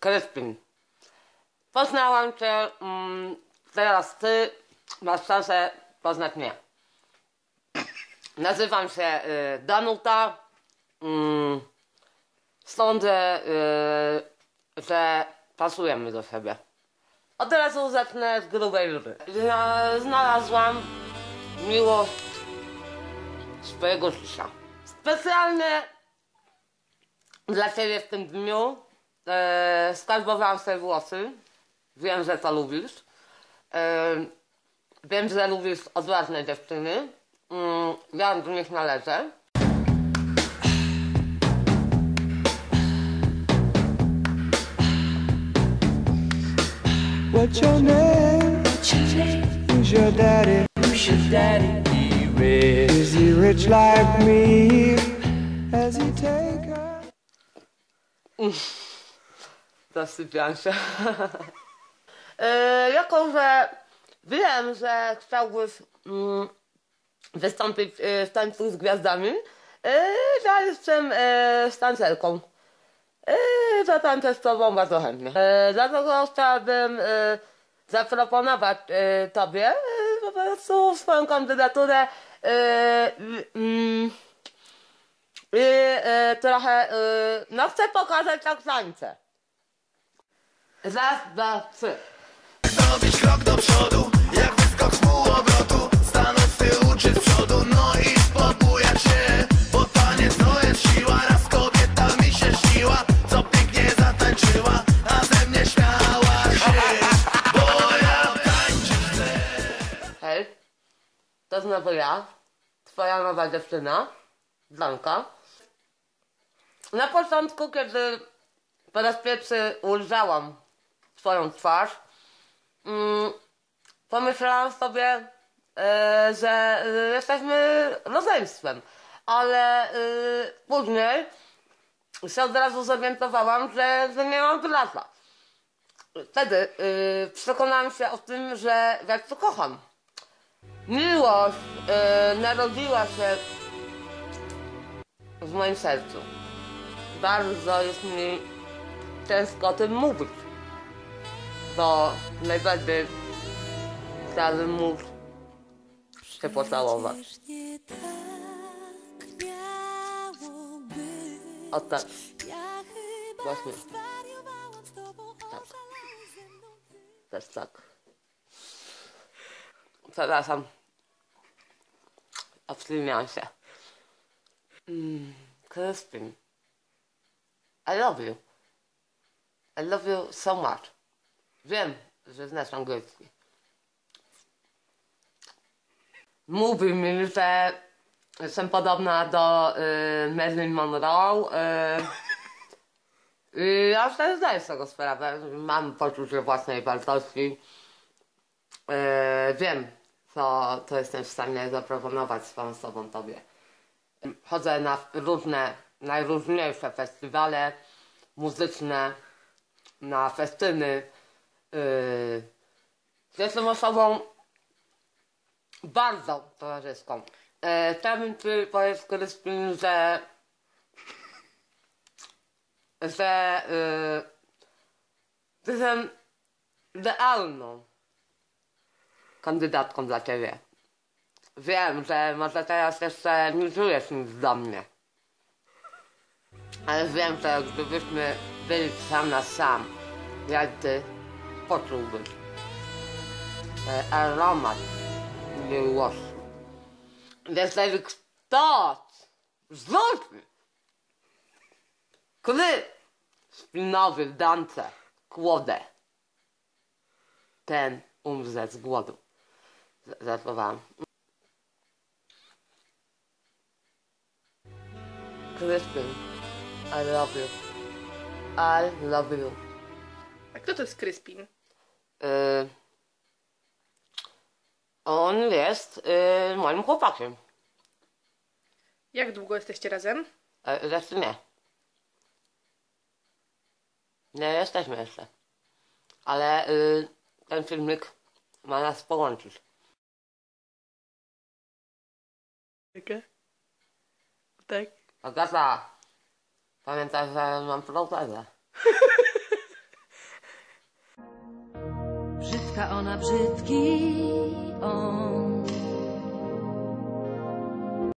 Kryspin. Poznałam cię, mm, teraz ty masz szansę poznać mnie. Nazywam się y, Danuta. Mm, sądzę, y, że pasujemy do siebie. Od razu zacznę z grubej rury. Znalazłam miłość swojego życia. Specjalnie dla Ciebie w tym dniu e, skarbowałam sobie włosy. Wiem, że to lubisz. E, wiem, że lubisz odważne dziewczyny. Mm, ja do nich należę. What's your name? Who's your daddy? Who's your daddy? He rich. Is he rich like me? Has he taken? Zasypiam się. e, jako, że wiem, że chciałbyś mm, wystąpić e, w tańcu z gwiazdami, e, ja jestem e, stancerką. E, zatańczę z tobą bardzo chętnie. E, dlatego chciałabym e, zaproponować e, tobie e, po prostu swoją kandydaturę w- mm, i e, trochę, e, no chcę pokazać jak tańczę. Raz, dwa, trzy. Robisz krok do przodu, jak wyskok z półobrotu Stanąć z tyłu czy z przodu, no i podbujać się Bo taniec to jest siła, raz kobieta mi się śniła Co pięknie zatańczyła, a ze mnie śmiała się Bo ja tańczyć chcę Hej, to znowu ja, twoja nowa dziewczyna, Blanka. Na początku, kiedy po raz pierwszy ujrzałam twoją twarz, mm, pomyślałam sobie, e, że e, jesteśmy rodzeństwem, ale e, później się od razu zorientowałam, że, że nie mam brata. Wtedy przekonałam się o tym, że ja cię kocham. Miłość narodziła się w moim sercu. Bardzo jest mi ciężko o tym mówić, bo najbardziej chciałabym móc się pocałować. O tak, Właśnie. Tak. też tak. Przepraszam. Obśliniam się. Mm. I love you. I love you so much. Wiem, że znasz angielski. Mówi mi, że jestem podobna do y, Marilyn Monroe. Y, i ja sobie zdaję z tego sprawę. Mam poczucie własnej wartości. E, wiem, co, co jestem w stanie zaproponować swoją osobą tobie. Chodzę na różne, najróżniejsze festiwale muzyczne, na festyny. Yy, jestem osobą bardzo towarzyską. E, chciałbym ci powiedzieć, Kryspin, że że y, jestem idealną kandydatką dla ciebie. Wiem, że może teraz jeszcze nie czujesz nic do mnie. Ale wiem, że gdybyśmy byli sam na sam, jak ty poczułbyś e, aromat miłości. Jeżeli ktoś rzuci Kry spinowy w dance kłodę. Ten umrze z głodu. Z- Żartowałam. Crispin, I love you. I love you. A kto to jest Kryspin? Y, on jest y, moim chłopakiem. Jak długo jesteście razem? E, Zresztą nie. Nie jesteśmy jeszcze. Ale y, ten filmik ma nas połączyć. Jakie? Tak. Agata, pamiętaj, że mam protezę. Brzydka, ona brzydki, on